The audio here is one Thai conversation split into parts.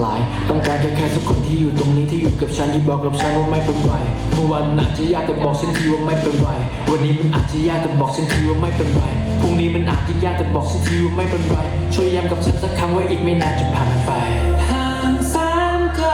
หลาย ต้องการแค่แค่สักคนที่อยู่ตรงนี้ที่อยู่กับฉันที่บอกกับฉันว่าไม่เป็นไรเมื่อวันอาจจะยากแต่บอกฉันทีว่าไม่เป็นไรวันนี้มันอาจจะยากแต่บอกฉันทีว่าไม่เป็นไรพรุ่งนี้มันอาจจะยากแต่บอกฉันทีว่าไม่เป็นไรช่วยย้ำกับฉันสักครั้งว่าอีกไม่นานจะผ่านไปห่างสนไกล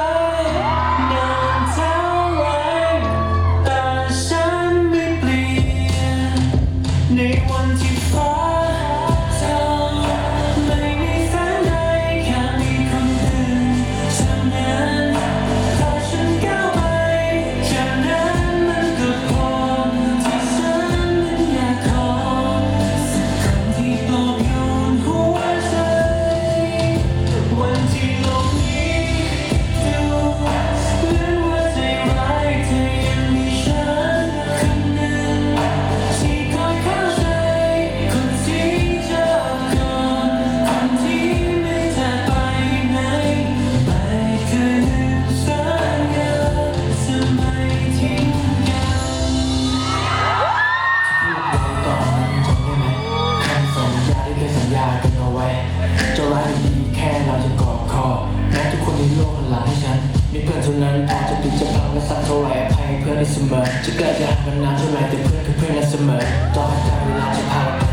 ากันเอาไว้จะร้ายดีแค่เราจะกอดคอแม้ทุกคนในโลกหันหลังให้ฉัน มีเพื่อนเท่านั้นอาจะติดจะพังและสักเท่าไหร่อภัยเพื่อนได้เสมอจะเกิดจะห่างกันนานเท่าไหร่แต่เพื่อนคือเพื่อนนั้นเสมอต่อให้การเวลาจะพาเรา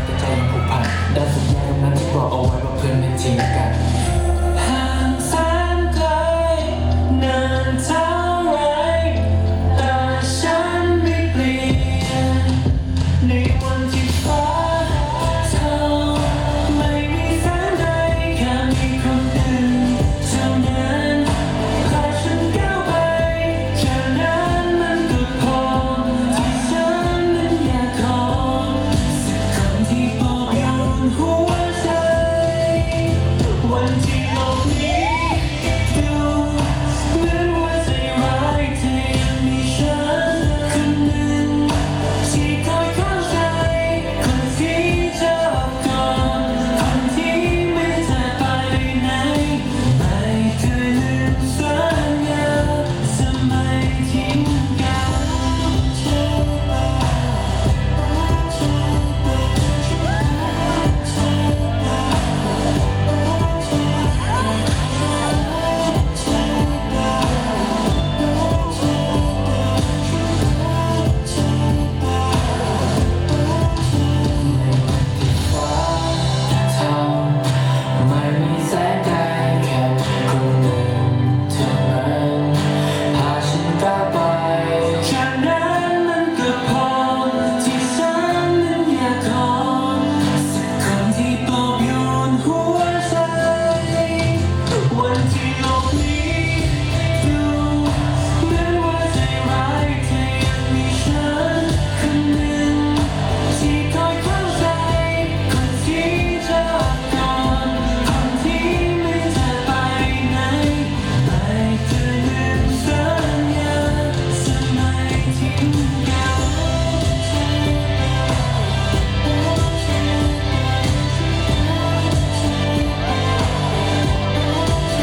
ที่ป